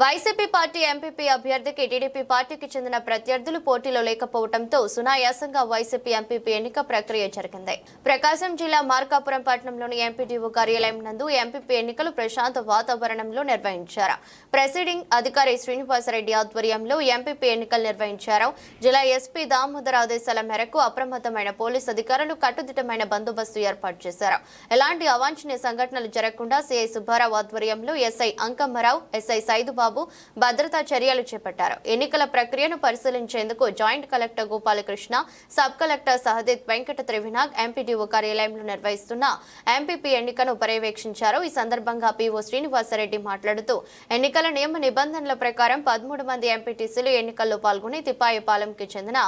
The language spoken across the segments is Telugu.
వైసీపీ పార్టీ ఎంపీపీ అభ్యర్థికి టీడీపీ పార్టీకి చెందిన ప్రత్యర్థులు పోటీలో లేకపోవడంతో సునాయాసంగా వైసీపీ ఎంపీపీ ఎన్నిక ప్రక్రియ జరిగింది. ప్రకాశం జిల్లా మార్కాపురం పట్టణంలోని ఎంపీడీఓ కార్యాలయం నందు ఎంపీపీ ఎన్నికలు ప్రశాంత వాతావరణంలో నిర్వహించారు. ప్రెసిడింగ్ అధికారి శ్రీనివాసరెడ్డి ఆధ్వర్యంలో ఎంపీపీ ఎన్నికలు నిర్వహించారు. జిల్లా ఎస్పీ దామోదర్ ఆదేశాల మేరకు అప్రమత్తమైన పోలీసు అధికారులు కట్టుదిట్టమైన బందోబస్తు ఏర్పాటు చేశారు. ఎలాంటి అవాంఛనీయ సంఘటనలు జరగకుండా సిఐ సుబ్బారావు ఆధ్వర్యంలో ఎస్ఐ అంకమ్మరావు ఎస్ఐ సైదుబాబు భద్రతా చర్యలు చేపట్టారు. ఎన్నికల ప్రక్రియను పరిశీలించేందుకు joint collector Gopalakrishna sub collector Sahadeth Venkata త్రివినాగ్ ఎంపీడీఓ కార్యాలయంలో నిర్వహిస్తున్న ఎంపీపీ ఎన్నికను పర్యవేక్షించారు. ఈ సందర్భంగా పీఓ శ్రీనివాసరెడ్డి మాట్లాడుతూ ఎన్నికల నియమ నిబంధనల ప్రకారం పదమూడు మంది ఎంపీటీసీలు ఎన్నికల్లో పాల్గొని తిపాయపాలెంకి చెందిన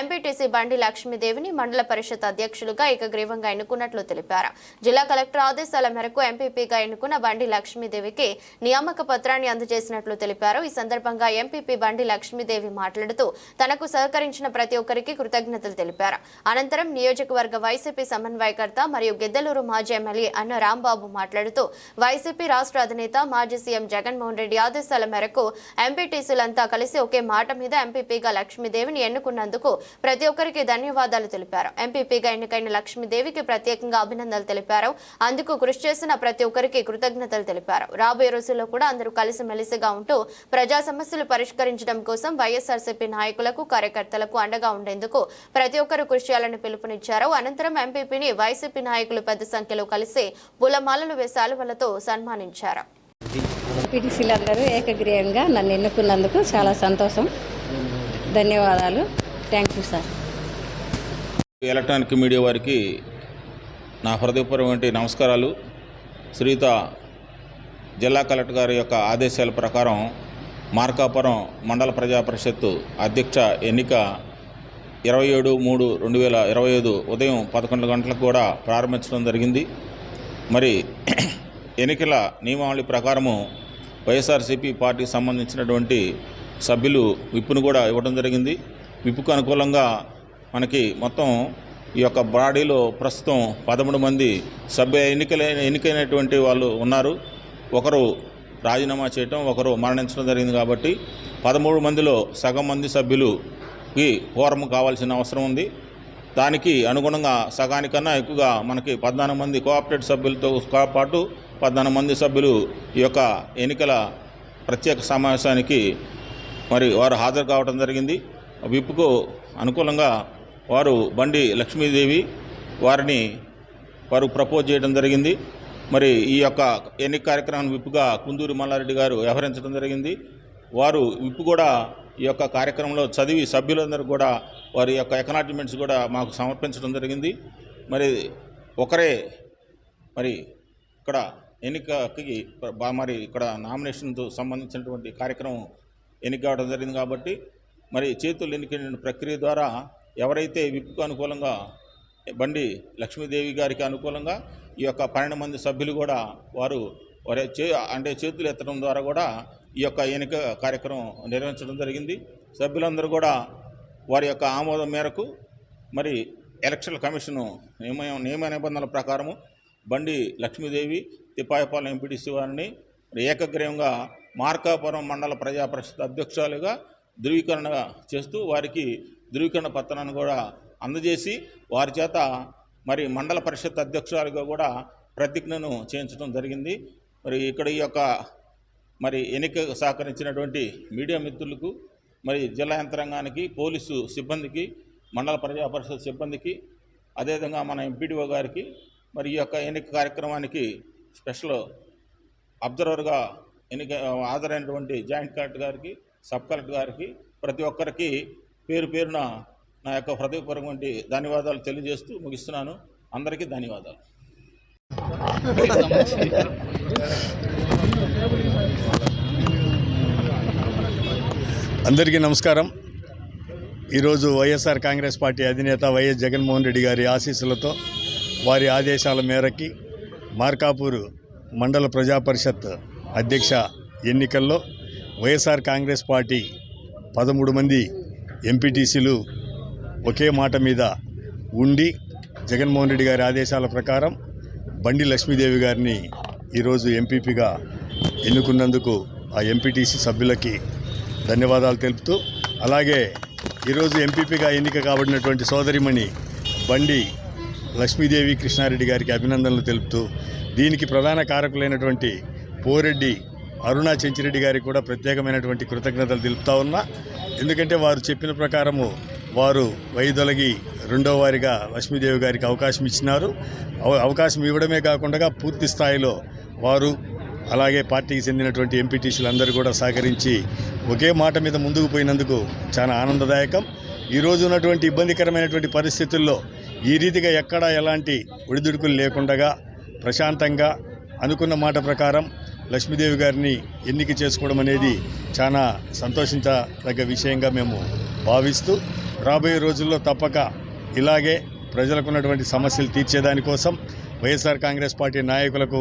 ఎంపీటీసీ బండి లక్ష్మీదేవిని మండల పరిషత్ అధ్యక్షులుగా ఏకగ్రీవంగా ఎన్నుకున్నట్లు తెలిపారు. జిల్లా కలెక్టర్ ఆదేశాల మేరకు ఎంపీపీగా ఎన్నుకున్న బండి లక్ష్మీదేవికి నియామక పత్రాన్ని అందజేసినట్లు తెలిపారు. ఈ సందర్భంగా ఎంపీపీ బండి లక్ష్మీదేవి మాట్లాడుతూ తనకు సహకరించిన ప్రతి ఒక్కరికి కృతజ్ఞతలు తెలిపారు. అనంతరం నియోజకవర్గ వైసీపీ సమన్వయకర్త మరియు గిద్దలూరు మాజీ ఎమ్మెల్యే అన్న రాంబాబు మాట్లాడుతూ వైసీపీ రాష్ట్ర అధినేత మాజీ సీఎం జగన్మోహన్ రెడ్డి ఆదేశాల మేరకు ఎంపీటీసీలంతా కలిసి ఒకే మాట మీద ఎంపీపీగా లక్ష్మీదేవిని ఎన్నుకున్నందుకు ప్రతి ఒక్కరికి ధన్యవాదాలు తెలిపారు. ఎంపీపీగా ఎన్నికైన లక్ష్మీదేవికి ప్రత్యేకంగా అభినందనలు తెలిపారు. అందుకు కృషి చేసిన ప్రతి ఒక్కరికి కృతజ్ఞతలు తెలిపారు. రాబోయే రోజుల్లో కూడా అందరూ కలిసిమెలిసిగా ఉంటూ ప్రజా సమస్యలు పరిష్కరించడం కోసం వైఎస్ఆర్సీపీ నాయకులకు కార్యకర్తలకు అండగా ఉండేందుకు ప్రతి ఒక్కరూ కృషి చేయాలని పిలుపునిచ్చారు. అనంతరం ఎంపీపీని వైసీపీ నాయకులు పెద్ద సంఖ్యలో కలిసి పూలమాలలు శాలువలతో సన్మానించారు. పిటిసీలందరూ ఏకగ్రీయంగా నన్ను ఎన్నుకున్నందుకు చాలా సంతోషం. ధన్యవాదాలు. Thank you sir electronic media వారికి నా హృదయపూర్వక నమస్కారాలు. శ్రీయుత జిల్లా కలెక్టర్ గారి యొక్క ఆదేశాల ప్రకారం మార్కాపురం మండల ప్రజా పరిషత్తు అధ్యక్ష ఎన్నిక ఇరవై ఏడు మూడు రెండు వేల ఇరవై ఐదు ఉదయం పదకొండు గంటలకు కూడా ప్రారంభించడం జరిగింది. మరి ఎన్నికల నియమావళి ప్రకారము వైఎస్ఆర్సీపీ పార్టీకి సంబంధించినటువంటి సభ్యులు విప్పును కూడా ఇవ్వడం జరిగింది. విప్పుకు అనుకూలంగా మనకి మొత్తం ఈ యొక్క బాడీలో ప్రస్తుతం పదమూడు మంది సభ్య ఎన్నికలైన ఎన్నికైనటువంటి వాళ్ళు ఉన్నారు. ఒకరు రాజీనామా చేయటం ఒకరు మరణించడం జరిగింది కాబట్టి పదమూడు మందిలో సగం మంది సభ్యులుకి కోరం కావాల్సిన అవసరం ఉంది. దానికి అనుగుణంగా సగానికన్నా ఎక్కువగా మనకి పద్నాలుగు మంది కోఆపరేటివ్ సభ్యులతో పాటు పద్నాలుగు మంది సభ్యులు ఈ యొక్క ఎన్నికల ప్రత్యేక సమావేశానికి మరి వారు హాజరు కావడం జరిగింది. విప్పుకు అనుకూలంగా వారు బండి లక్ష్మీదేవి వారిని వారు ప్రపోజ్ చేయడం జరిగింది. మరి ఈ యొక్క ఎన్నిక కార్యక్రమాన్ని విప్పుగా కుందూరు మల్లారెడ్డి గారు వ్యవహరించడం జరిగింది. వారు విప్పు కూడా ఈ యొక్క కార్యక్రమంలో చదివి సభ్యులందరూ కూడా వారి యొక్క ఎకనాటిమెంట్స్ కూడా మాకు సమర్పించడం జరిగింది. మరి ఒకరే మరి ఇక్కడ ఎన్నికకి మరి ఇక్కడ నామినేషన్తో సంబంధించినటువంటి కార్యక్రమం ఎన్నిక కావడం జరిగింది కాబట్టి మరి చేతులు ఎన్నికైన ప్రక్రియ ద్వారా ఎవరైతే విప్పుకు అనుకూలంగా బండి లక్ష్మీదేవి గారికి అనుకూలంగా ఈ యొక్క పన్నెండు మంది సభ్యులు కూడా వారు వారి చే అంటే చేతులు ఎత్తడం ద్వారా కూడా ఈ యొక్క ఎన్నిక కార్యక్రమం నిర్వహించడం జరిగింది. సభ్యులందరూ కూడా వారి యొక్క ఆమోదం మేరకు మరి ఎలక్షన్ కమిషను నియమ నియమ నిబంధనల ప్రకారము బండి లక్ష్మీదేవి తిపాయపాలెం ఎంపీటీసీ వారిని మరి ఏకగ్రీవంగా మార్కాపురం మండల ప్రజా పరిషత్ అధ్యక్షులుగా ధృవీకరణ చేస్తూ వారికి ధృవీకరణ పత్రాన్ని కూడా అందజేసి వారి చేత మరి మండల పరిషత్ అధ్యక్షురాలుగా కూడా ప్రతిజ్ఞను చేయించడం జరిగింది. మరి ఇక్కడ ఈ యొక్క మరి ఎన్నిక సహకరించినటువంటి మీడియా మిత్రులకు మరి జిల్లా యంత్రాంగానికి పోలీసు సిబ్బందికి మండల ప్రజా పరిషత్ సిబ్బందికి అదేవిధంగా మన ఎంపీడీఓ గారికి మరి ఈ యొక్క ఎన్నిక కార్యక్రమానికి స్పెషల్ అబ్జర్వర్గా ఎన్నిక హాజరైనటువంటి జాయింట్ కలెక్టర్ గారికి సబ్ కలెక్టర్ గారికి ప్రతి ఒక్కరికి పేరు పేరున నా యొక్క హృదయపూర్వకమైన ధన్యవాదాలు తెలియజేస్తూ ముగిస్తున్నాను. అందరికీ ధన్యవాదాలు. అందరికీ నమస్కారం. ఈరోజు వైఎస్ఆర్ కాంగ్రెస్ పార్టీ అధినేత వైఎస్ జగన్మోహన్ రెడ్డి గారి ఆశీస్సులతో వారి ఆదేశాల మేరకి మార్కాపూర్ మండల ప్రజా పరిషత్ అధ్యక్ష ఎన్నికల్లో వైఎస్ఆర్ కాంగ్రెస్ పార్టీ పదమూడు మంది ఎంపీటీసీలు ఒకే మాట మీద ఉండి జగన్మోహన్ రెడ్డి గారి ఆదేశాల ప్రకారం బండి లక్ష్మీదేవి గారిని ఈరోజు ఎంపీపీగా ఎన్నుకున్నందుకు ఆ ఎంపీటీసీ సభ్యులకి ధన్యవాదాలు తెలుపుతూ అలాగే ఈరోజు ఎంపీపీగా ఎన్నిక కాబడినటువంటి సోదరిమణి బండి లక్ష్మీదేవి కృష్ణారెడ్డి గారికి అభినందనలు తెలుపుతూ దీనికి ప్రధాన కారకులైనటువంటి పోరెడ్డి అరుణా చెంచిరెడ్డి గారికి కూడా ప్రత్యేకమైనటువంటి కృతజ్ఞతలు తెలుపుతా ఉన్నా. ఎందుకంటే వారు చెప్పిన ప్రకారము వారు వైదొలగి రెండో వారిగా లక్ష్మీదేవి గారికి అవకాశం ఇచ్చినారు. అవ- అవకాశం ఇవ్వడమే కాకుండా పూర్తి స్థాయిలో వారు అలాగే పార్టీకి చెందినటువంటి ఎంపీటీసీలు అందరూ కూడా సహకరించి ఒకే మాట మీద ముందుకు పోయినందుకు చాలా ఆనందదాయకం. ఈరోజు ఉన్నటువంటి ఇబ్బందికరమైనటువంటి పరిస్థితుల్లో ఈ రీతిగా ఎక్కడా ఎలాంటి ఒడిదుడుకులు లేకుండా ప్రశాంతంగా అనుకున్న మాట ప్రకారం లక్ష్మీదేవి గారిని ఎన్నిక చేసుకోవడం అనేది చాలా సంతోషించదగ్గ విషయంగా మేము భావిస్తూ రాబోయే రోజుల్లో తప్పక ఇలాగే ప్రజలకు ఉన్నటువంటి సమస్యలు తీర్చేదానికోసం వైఎస్ఆర్ కాంగ్రెస్ పార్టీ నాయకులకు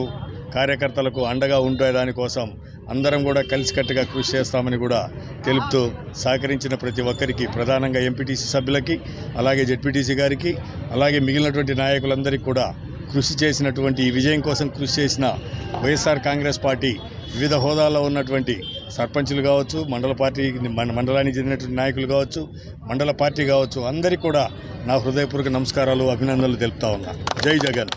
కార్యకర్తలకు అండగా ఉండేదానికోసం అందరం కూడా కలిసికట్టుగా కృషి చేస్తామని కూడా తెలుపుతూ సహకరించిన ప్రతి ఒక్కరికి ప్రధానంగా ఎంపీటీసీ సభ్యులకి అలాగే జెడ్పీటీసీ గారికి అలాగే మిగిలినటువంటి నాయకులందరికీ కూడా కృషి చేసినటువంటి ఈ విజయం కోసం కృషి చేసిన వైఎస్ఆర్ కాంగ్రెస్ పార్టీ వివిధ హోదాల్లో ఉన్నటువంటి సర్పంచులు కావచ్చు మండల పార్టీ మన- మండలానికి చెందినటువంటి నాయకులు కావచ్చు మండల పార్టీ కావచ్చు అందరికీ కూడా నా హృదయపూర్వక నమస్కారాలు అభినందనలు తెలుపుతా ఉన్నా. జై జగన్.